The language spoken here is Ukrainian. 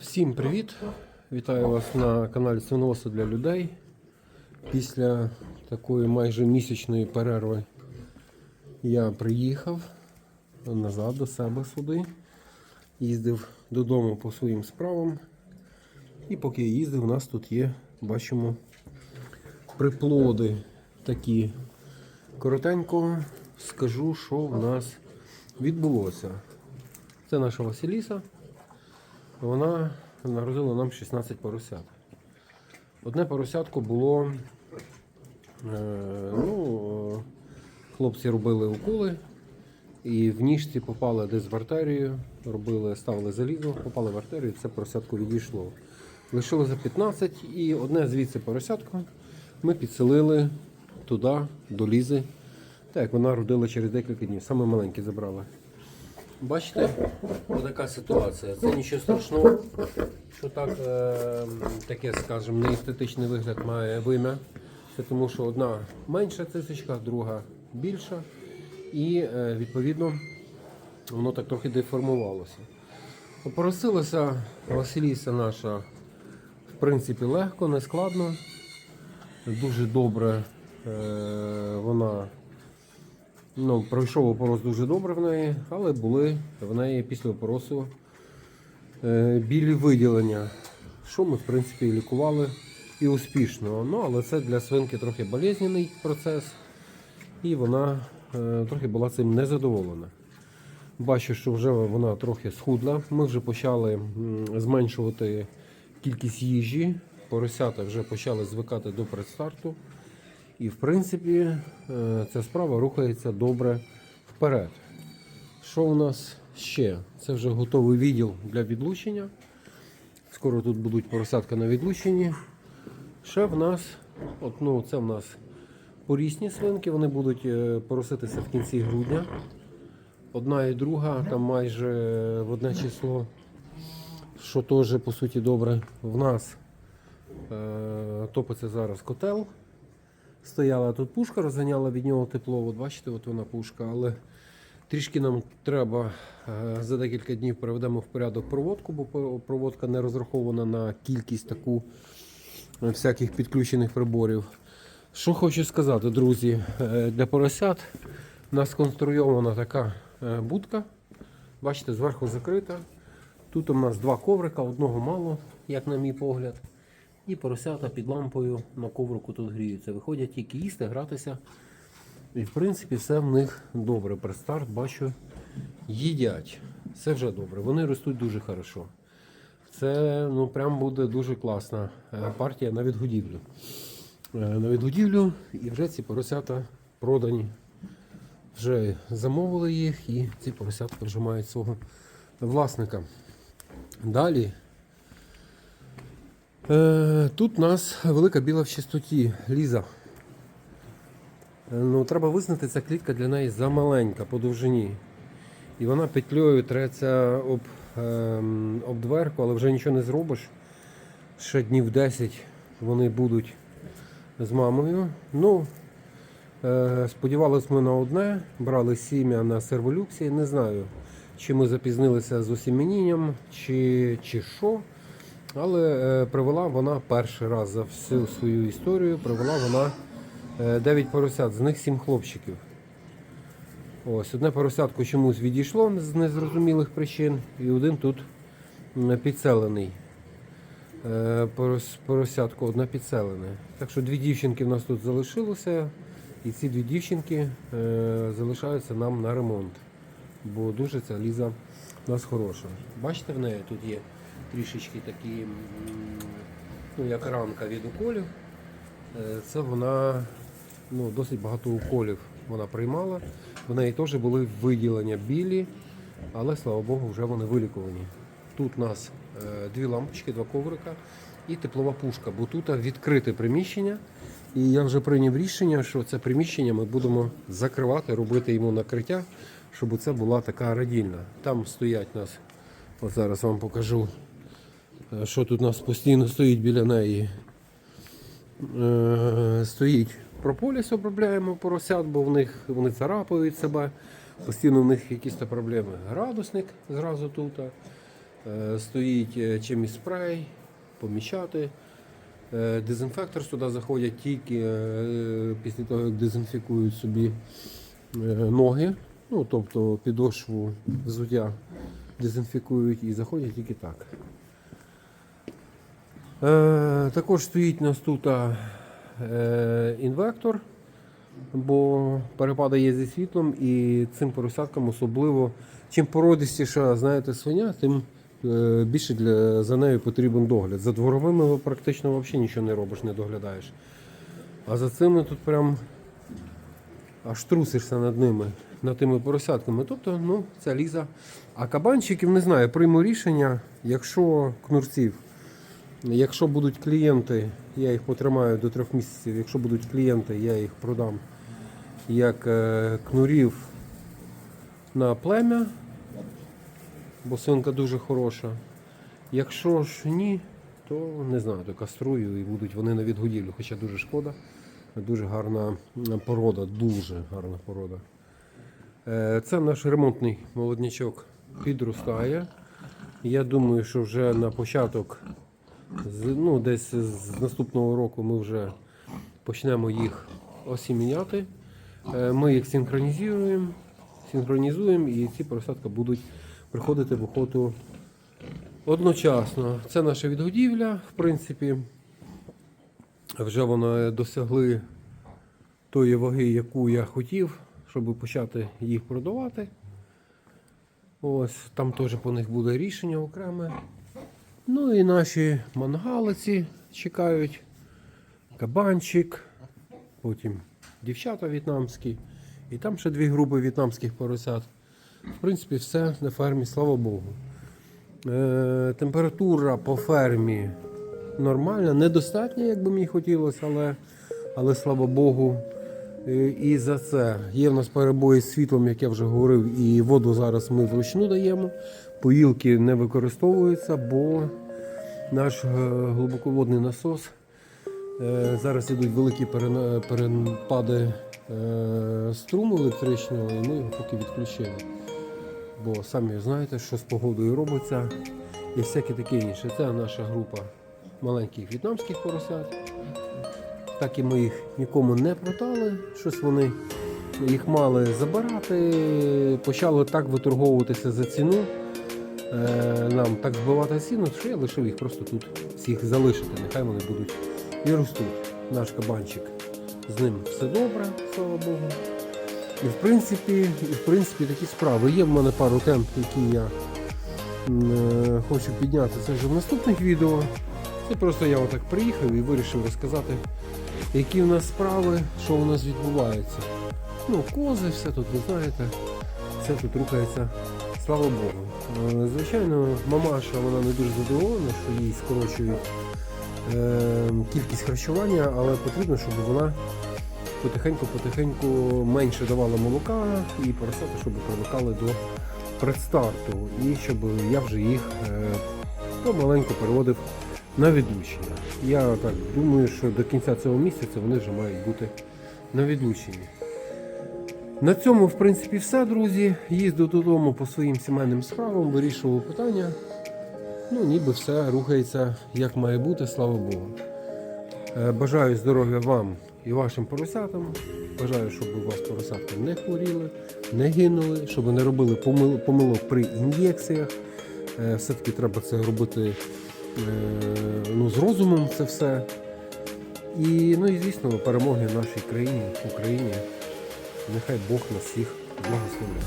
Всім привіт! Вітаю вас на каналі Свиноводство для людей. Після такої майже місячної перерви я приїхав назад до себе сюди. Їздив додому по своїм справам. І поки я їздив, у нас тут є, бачимо, приплоди такі. Коротенько скажу, що в нас відбулося. Це наша Василіса. Вона народила нам 16 поросят. Одне поросятко було. Е, ну, хлопці робили уколи і в ніжці попали десь в артерію, робили, ставили залізо, попали в артерію, це поросятко відійшло. Лишилося 15 і одне звідси поросятко ми підселили туди, до лізи. Так, як вона родила через декілька днів. Саме маленьке забрали. Бачите, така ситуація. Це нічого страшного, що так, е, таке, скажімо, неестетичний вигляд має вим'я. Це тому що одна менша цисочка, друга більша. І е, відповідно воно так трохи деформувалося. Попросилася Василіса наша, в принципі, легко, не складно. Дуже добре е, вона Ну, пройшов опорос дуже добре в неї, але були в неї після опоросу е, білі виділення, що ми в принципі лікували і успішно. Ну, але це для свинки трохи болезненний процес, і вона е, трохи була цим незадоволена. Бачу, що вже вона трохи схудла. Ми вже почали зменшувати кількість їжі. Поросята вже почали звикати до предстарту. І в принципі е, ця справа рухається добре вперед. Що у нас ще? Це вже готовий відділ для відлучення. Скоро тут будуть поросятка на відлученні. Ще в нас, от, ну, це в нас порісні свинки, вони будуть е, пороситися в кінці грудня. Одна і друга, там майже в одне число, що теж по суті добре. В нас е, топиться зараз котел. Стояла тут пушка, розганяла від нього тепло. От бачите, от вона пушка, але трішки нам треба е, за декілька днів приведемо в порядок проводку, бо проводка не розрахована на кількість таку е, всяких підключених приборів. Що хочу сказати, друзі, е, для поросят у нас конструйована така будка. Бачите, зверху закрита. Тут у нас два коврика, одного мало, як на мій погляд. І поросята під лампою на коврику тут гріються. Виходять тільки їсти, гратися. І в принципі все в них добре. Престарт бачу, їдять. Все вже добре. Вони ростуть дуже хорошо. Це ну, прям буде дуже класна е, партія на відгодівлю. Е, На відгодівлю і вже ці поросята продані. Вже замовили їх і ці поросятка вже мають свого власника. Далі Тут у нас велика біла в чистоті, Ліза. Е, Ну, треба визнати, ця клітка для неї замаленька по довжині. І вона петлею треться об, ем, об дверку, але вже нічого не зробиш. Ще днів 10 вони будуть з мамою. Ну, е, сподівалися ми на одне, брали сім'я на серволюксі. Не знаю, чи ми запізнилися з осім'янінням, чи, чи що. Але е, привела вона перший раз за всю свою історію, привела вона 9 поросят, з них 7 хлопчиків. Ось, одне поросятко чомусь відійшло з незрозумілих причин, і один тут підселений. Е, порос- Поросятко одне підселене. Так що дві дівчинки в нас тут залишилося, і ці дві дівчинки е, залишаються нам на ремонт. Бо дуже ця ліза у нас хороша. Бачите, в неї тут є трішечки такі, ну, як ранка від уколів. Е, Це вона ну, досить багато уколів вона приймала. В неї теж були виділення білі, але слава Богу, вже вони вилікувані. Тут у нас е, дві лампочки, два коврика і теплова пушка, бо тут відкрите приміщення. І я вже прийняв рішення, що це приміщення ми будемо закривати, робити йому накриття, щоб це була така радільна. Там стоять у нас, от зараз вам покажу, що тут у нас постійно стоїть біля неї. Е, стоїть прополіс, обробляємо поросят, бо в них вони царапають себе. Постійно в них якісь проблеми. Градусник зразу тут. Е, Стоїть е, чимось спрей, поміщати. Е, Дезінфектор сюди заходять тільки е, після того, як дезінфікують собі е, ноги, ну тобто підошву взуття дезінфікують і заходять тільки так. Е, також стоїть у нас тут е, інвектор, бо перепади є зі світлом і цим поросяткам особливо, чим породистіша, знаєте, свиня, тим е, більше для, за нею потрібен догляд. За дворовими практично взагалі нічого не робиш, не доглядаєш. А за цими тут прям аж трусишся над ними, над тими поросятками. Тобто, ну, це ліза. А кабанчиків не знаю, прийму рішення, якщо кнурців, якщо будуть клієнти, я їх потримаю до трьох місяців. Якщо будуть клієнти, я їх продам як е, кнурів на плем'я, бо свинка дуже хороша. Якщо ж ні, то не знаю, то каструю і будуть вони на відгодівлю, хоча дуже шкода. Дуже гарна порода, дуже гарна порода. Е, Це наш ремонтний молоднячок підростає. Я думаю, що вже на початок, ну, десь з наступного року ми вже почнемо їх осіміняти. Е, Ми їх синхронізуємо, синхронізуємо і ці поросятка будуть приходити в охоту одночасно. Це наша відгодівля, в принципі. Вже вони досягли тої ваги, яку я хотів, щоб почати їх продавати. Ось там теж по них буде рішення окреме. Ну і наші мангалиці чекають. Кабанчик, потім дівчата в'єтнамські. І там ще дві групи в'єтнамських поросят. В принципі, все на фермі, слава Богу. Е, температура по фермі нормальна, недостатня, як би мені хотілося, але, але слава Богу. Е, І за це є в нас перебої з світлом, як я вже говорив, і воду зараз ми вручну даємо. Поїлки не використовуються, бо наш е, глибоководний насос. е, Зараз йдуть великі перепади струму електричного, і ми його поки відключили. Бо самі знаєте, що з погодою робиться і всяке таке інше. Це наша група маленьких в'єтнамських поросят. Так і ми їх нікому не продали. Щось вони їх мали забирати, почали так виторговуватися за ціну. Е, нам так збивати ціну, що я лишив їх просто тут всіх залишити. Нехай вони будуть і ростуть. Наш кабанчик. З ним все добре, слава Богу. І в принципі, і в принципі такі справи. Є в мене пару тем, які я е, хочу підняти. Це вже в наступних відео. Це просто я отак приїхав і вирішив розказати, які в нас справи, що у нас відбувається. Ну, кози, все тут, ви знаєте, все тут рухається, слава Богу. Е, Звичайно, мамаша вона не дуже задоволена, що їй скорочують е, кількість харчування, але потрібно, щоб вона потихеньку-потихеньку менше давала молока і поросята, щоб привикали до предстарту. І щоб я вже їх е, помаленьку переводив на відлучення. Я так думаю, що до кінця цього місяця вони вже мають бути на відлученні. На цьому, в принципі, все, друзі. Їздив додому по своїм сімейним справам, вирішував питання. Ну, ніби все рухається як має бути, слава Богу. Е, Бажаю здоров'я вам і вашим поросятам. Бажаю, щоб у вас поросятка не хворіли, не гинули, щоб не робили помилок при ін'єкціях. Е, Все-таки треба це робити ну, з розумом це все. І, ну і звісно, перемоги нашій країні, Україні. Нехай Бог нас всіх благословляє.